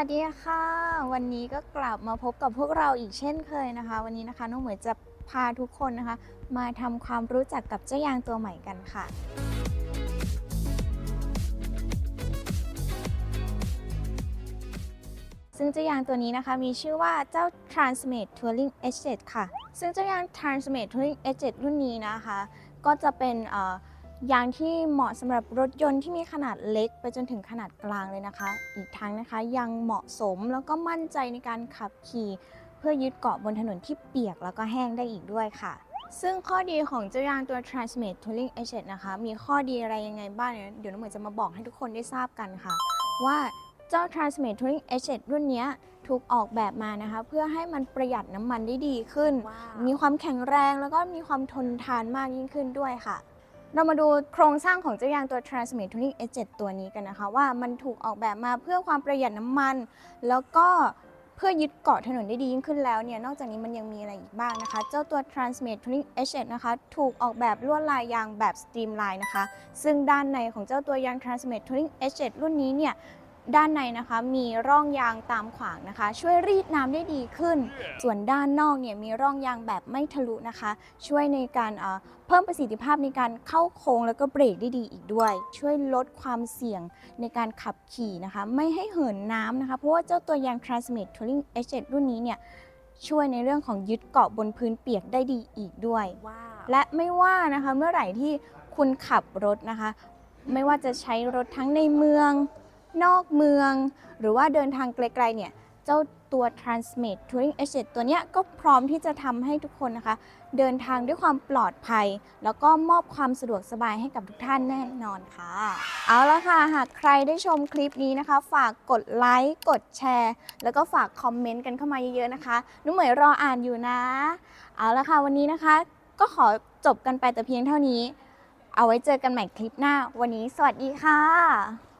วัสดีค่ะ วันนี้ก็กลับมาพบกับพวกเราอีกเช่นเคยนะคะ วันนี้นะคะน้องเหมยจะพาทุกคนนะคะ มาทำความรู้จักกับเจ้ายางตัวใหม่กันค่ะ ซึ่งเจ้ายางตัวนี้นะคะมีชื่อว่าเจ้า Transmate Touring H7 ค่ะ ซึ่งเจ้ายาง Transmate Touring H7 รุ่นนี้นะคะ ก็จะเป็นเอ่อ ยางที่เหมาะสำหรับรถยนต์ที่มีขนาดเล็กไปจนถึงขนาดกลางเลยนะคะ อีกทั้งนะคะยังเหมาะสมแล้วก็มั่นใจในการขับขี่ เพื่อยึดเกาะบนถนนที่เปียกแล้วก็แห้งได้อีกด้วยค่ะ ซึ่งข้อดีของเจ้ายางตัว Transmate Touring H7 นะคะ มีข้อดีอะไรยังไงบ้างเนี่ยเดี๋ยวน้องเหมยจะมาบอกให้ทุกคนได้ทราบกันค่ะ ว่าเจ้า Transmate Touring H7 รุ่นเนี้ยถูกออกแบบมานะคะ เพื่อให้มันประหยัดน้ำมันได้ดีขึ้น มีความแข็งแรงแล้วก็มีความทนทานมากยิ่งขึ้นด้วยค่ะ เรามาดูโครงสร้างของเจ้ายางตัว Transmit Tuning S7 ตัวนี้กันนะคะ ว่ามันถูกออกแบบมาเพื่อความประหยัดน้ำมัน แล้วก็เพื่อยึดเกาะถนนได้ดียิ่งขึ้นแล้วเนี่ย นอกจากนี้มันยังมีอะไรอีกบ้างนะคะ เจ้าตัว Transmit Tuning H7 นะคะ ถูกออกแบบลวดลายยางแบบ Streamline นะคะ ซึ่งด้านในของเจ้าตัวยาง Transmit Tuning H7 รุ่นนี้เนี่ย ด้านในนะคะมีร่องยางตามขวางนะคะ ช่วยรีดน้ำได้ดีขึ้น ส่วนด้านนอกเนี่ยมีร่องยางแบบไม่ทะลุนะคะ ช่วยในการเอ่อเพิ่มประสิทธิภาพในการเข้าโค้งแล้วก็เบรกได้ดีอีกด้วย ช่วยลดความเสี่ยงในการขับขี่นะคะ ไม่ให้เหินน้ำนะคะ เพราะว่าเจ้าตัวยาง Transmit Touring H7 รุ่นนี้เนี่ยช่วยในเรื่องของยึดเกาะบนพื้นเปียกได้ดีอีกด้วยว้าวและไม่ว่านะคะเมื่อไหร่ที่คุณขับรถนะคะ ไม่ว่าจะใช้รถทั้งในเมือง นอกเมือง หรือว่าเดินทางไกลๆเนี่ยเจ้าตัว Transmit Touring H7 ตัวเนี้ยก็พร้อมที่จะทำให้ทุกคนนะคะ เดินทางด้วยความปลอดภัย แล้วก็มอบความสะดวกสบายให้กับทุกท่านแน่นอนค่ะ เอาละค่ะ หากใครได้ชมคลิปนี้นะคะ ฝากกดไลค์ กดแชร์ แล้วก็ฝากคอมเมนต์กันเข้ามาเยอะๆนะคะนุ่มเหมยรออ่านอยู่นะ เอาละค่ะ วันนี้นะคะ ก็ขอจบกันไปแต่เพียงเท่านี้ เอาไว้เจอกันใหม่คลิปหน้า วันนี้สวัสดีค่ะ